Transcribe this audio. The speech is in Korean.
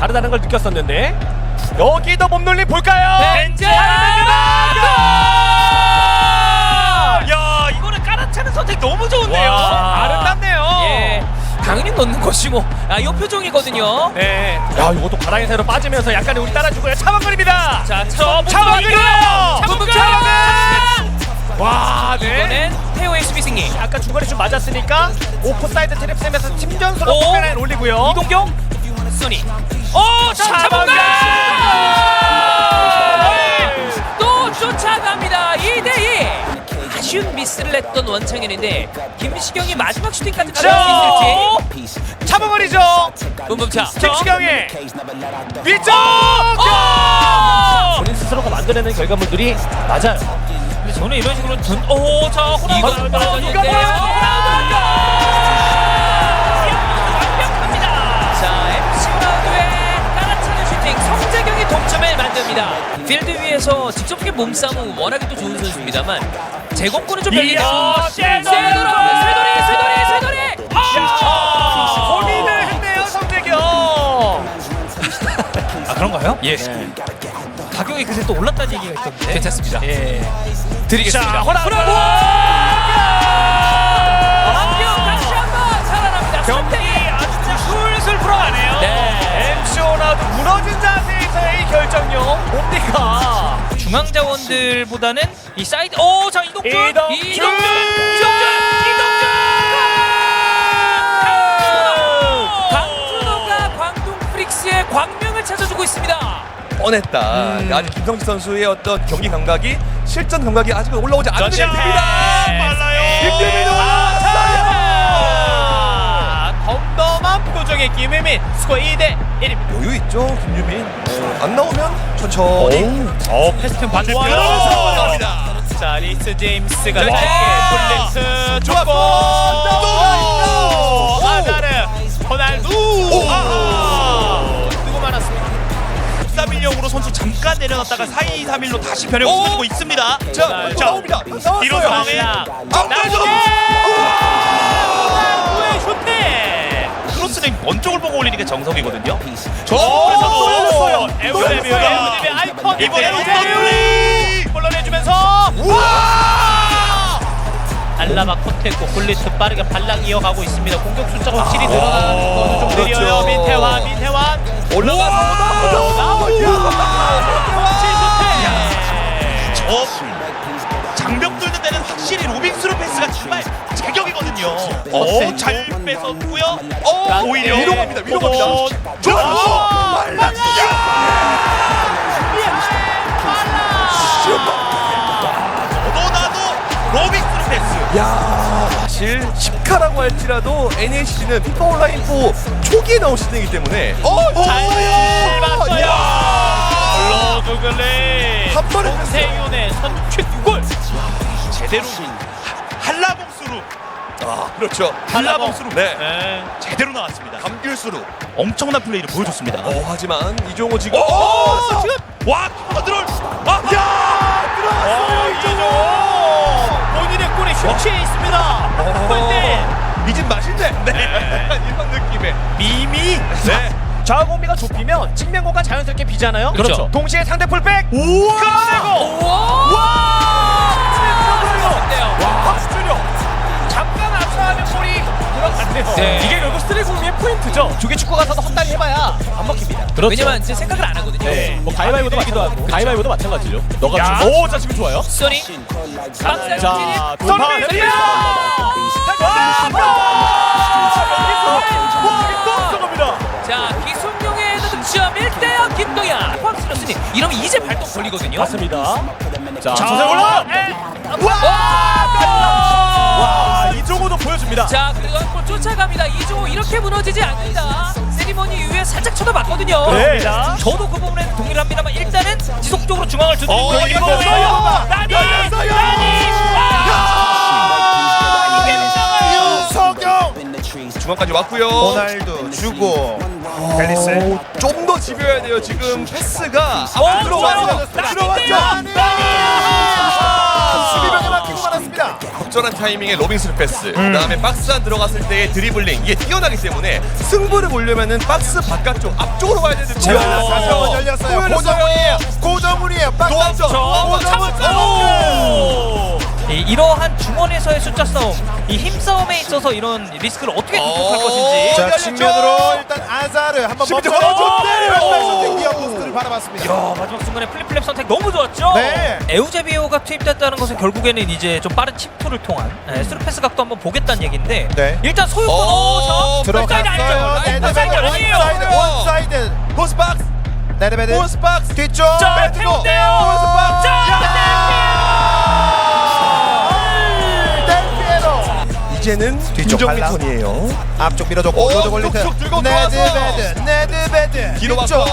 다르다는 걸 느꼈었는데 여기도 몸놀림 볼까요? 벤츠! 야 이거는 깔아차는 선택 너무 좋은데요. 와. 아름답네요. 예. 당연히 넣는 것이 뭐. 아, 이 표정이거든요. 네. 야 이것도 가랑이 사이로 빠지면서 약간 우리 따라주고요. 차방거립니다. 자, 저 차방거려. 차범근! 와, 네. 이번엔 태호의 수비 승리. 아까 중거리 좀 맞았으니까 오프 사이드 트랩 셈에서 팀전수로 오. 포메라인 올리고요. 이동경, 소니. 어! 차범근! 또 쫓아갑니다. 2대2. 아쉬운 미스를 냈던 원창현인데 김시경이 마지막 슈팅까지 자, 가져갈 수 있을지. 차방거리죠. 붐붐차. 김시경의 위쪽. 어! 본인 스스로가 만들어내는 결과물들이 맞아요. 근데 저는 이런 식으로 전, 오, 자, 호나우두 이거 떨어졌는데 만듭니다. 필드 위에서 직접적인 몸싸움은 워낙에 또 좋은 선수입니다만 제공권은 좀 별리네요. 이야, 쇠돌이, 쇠돌이! 쇠돌이, 쇠돌이. 아! 고민을 했네요, 성재경. 아, 그런가요? 예. 가격이 그새 또 올랐다는 얘기가 있던데. 괜찮습니다. 예. 드리겠습니다. 자, 호나, 호나. 박기영 다시 한번 살아납니다. 경기 아주 진짜 술술 풀어가네요. 네. MC 호나도 무너진 자세에서의 결정력 뭡니까? 중앙 자원들보다는 이 사이드 오, 자 이동준, 이동준! 이동준, 이동준. 강준호가 광동 프릭스의 광명을 찾아주고 있습니다. 뻔했다. 음. 아직 김성지 선수의 어떤 경기 감각이 실전 감각이 아직은 올라오지 않는 실패. 팀입니다. 빨라요. 김대민이 올라왔어요. 아, 덤덤한 표정의 김혜민 스코어 2대 1입니다. 여유 있죠, 김유민. 어, 안 나오면 천천히. 어, 패스팅 반대편 들어가서 나옵니다. 자, 리스 제임스가 자, 짧게 좋았고. 줬고 또 아다르 호날두 아하. 뜨고 말았습니다. 3일용으로 선수 잠깐 내려놨다가 4-2-3-1로 다시 변형 오! 시도고 있습니다. 자, 자, 나옵니다. 나왔어요. 이런 상황에 앞쪽으로. 호날두 정석이거든요. 저또 열렸어요. 또 에우데비오 열렸어요. 에우데비 아이콘 이번에 불러내주면서 알라바 코테고 굴리트 빠르게 발락 이어가고 있습니다. 공격 숫자가 확실히 늘어나는 거는 좀 느려요. 그렇죠. 민태환 민태환 저 갑니다. 위로 갑니다. 좋아. 너도 나도 로빙스루 패스. 야, 사실 10카라고 할지라도 NAC는 피파 온라인 4 초기에 나온 시즌이기 때문에 어, 잘 봤어요. 야! 로그글레 한 번에 홍세윤의 선취 골. 제대로 한라봉수루 아, 그렇죠. 한라봉수루 네. 네. 제대로 나왔습니다. 감귤수로. 엄청난 플레이를 보여줬습니다. 어, 하지만 이종호 지금 오! 어, 지금 와, 컨트롤. 아, 야, 들어갔어요. 이종호. 본인의 골에 휴치에 있습니다. 골대. 이집 맛인데. 네. 이런 느낌의 미미. 네. 좌공비가 좁히면 측면 공간 자연스럽게 비잖아요. 그렇죠. 동시에 상대 풀백 끌어내고 와! 박수준요. 잠깐 앞서하면 볼이 들어갔네요. 네. 이게 결국 스트레이공의 포인트죠. 조개 축구 가서도 헛다리 해봐야 안 먹힙니다. 왜냐면 제 생각을 안 하거든요. 뭐 가위바위보도 마찬가지고 가위바위보도 마찬가지죠. 너가 오, 자 지금 좋아요. 소니 박스 자. 돌파. 선입니다. 자 기순용의 득점 1대0 김동현 확실했으니 이러면 이제 발동 걸리거든요 맞습니다. 자, 자, 조세 올라. 와! 와, 이종호도 보여줍니다. 자 그리고 한골 쫓아갑니다 이종호 이렇게 무너지지 않는다 세리머니 이후에 살짝 쳐다봤거든요 네. 저도 그 부분에 동일합니다만 일단은 지속적으로 중앙을 두드리고 어, 이거. 열렸어요. 나니! 나니! 아! 중앙까지 왔고요. 호날두 주고 벨리스. 좀 더 집요해야 돼요. 지금 패스가 어, 앞으로 들어왔어요. 좋아요. 들어왔죠. 나니! 적절한 타이밍에 로빙스루 패스, 그다음에 박스 안 들어갔을 때의 드리블링 이게 뛰어나기 때문에 승부를 보려면은 박스 바깥쪽 앞쪽으로 가야 되는데 열렸어요. 고정훈이에요. 이, 이러한 중원에서의 숫자 싸움, 이 힘싸움에 있어서 이런 리스크를 어떻게 극복할 어. 것인지. 자. 측면으로 일단 아자르 한번 시비트 멈춰. 선택 위협 포스트를 바라봤습니다. 야, 마지막 순간에 플립플랩 선택 너무 좋았죠? 네. 에우제비오가 투입됐다는 것은 결국에는 이제 좀 빠른 침투를 통한 네, 스루패스 각도 한번 보겠다는 얘기인데 네. 일단 소유권 어, 어, 저 들어갔어요. 네드베드 아니에요. 원사이드 원사이드. 포스박스, 네드베드 포스박스. 뒤쪽. 자. 태운대요. 포스박스. 델 이제는 뒤쪽 김정민 발라. 턴이에요. 앞쪽 밀어줬고 오, 로드 골리트. 툭툭 들고 네드베드. 네드베드. 뒤로 뒤쪽.